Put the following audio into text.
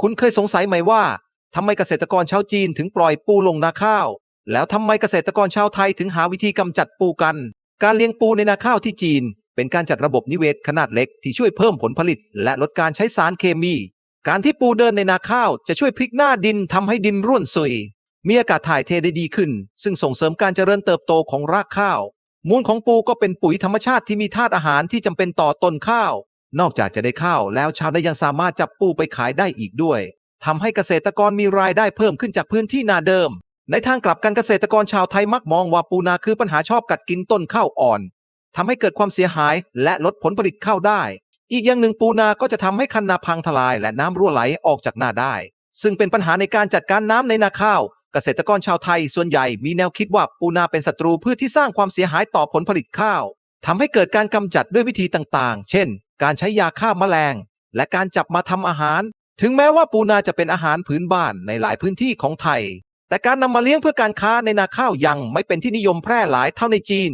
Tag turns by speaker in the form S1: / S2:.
S1: คุณเคยสงสัยไหมว่าทำไมเกษตรกรชาวจีนถึงปล่อยปูลงนาข้าว แล้วทำไมเกษตรกรชาวไทยถึงหาวิธีกำจัดปูกัน การเลี้ยงปูในนาข้าวที่จีน เป็นการจัดระบบนิเวศขนาดเล็กที่ช่วยเพิ่มผลผลิต และลดการใช้สารเคมี การที่ปูเดินในนาข้าวจะช่วยพลิกหน้าดินทำให้ดินร่วนซุย มีอากาศถ่ายเทได้ดีขึ้น ซึ่งส่งเสริมการเจริญเติบโตของรากข้าว มูลของปูก็เป็นปุ๋ยธรรมชาติที่มีธาตุอาหารที่จำเป็นต่อต้นข้าว นอกจากจะได้ข้าวแล้วชาวนายังสามารถจับปูไปขายได้อีกด้วยทำให้เกษตรกรมีรายได้เพิ่มขึ้นจากพื้นที่นาเดิม ในทางกลับกันเกษตรกรชาวไทยมักมองว่าปูนาคือปัญหาชอบกัดกินต้นข้าวอ่อนทำให้เกิดความเสียหายและลดผลผลิตข้าวได้ อีกอย่างหนึ่งปูนาก็จะทำให้คันนาพังทลายและน้ำรั่วไหลออกจากนาได้ ซึ่งเป็นปัญหาในการจัดการน้ำในนาข้าวเกษตรกรชาวไทยส่วนใหญ่มีแนวคิดว่าปูนาเป็นศัตรูพืชที่สร้างความเสียหายต่อผลผลิตข้าวทำให้เกิดการกำจัดด้วยวิธีต่างๆ เช่น การใช้ยาฆ่าแมลง และการจับมาทำอาหาร ถึงแม้ว่าปูนาจะเป็นอาหารพื้นบ้านในหลายพื้นที่ของไทย แต่การนำมาเลี้ยงเพื่อการค้าในนาข้าวยังไม่เป็นที่นิยมแพร่หลายเท่าในจีน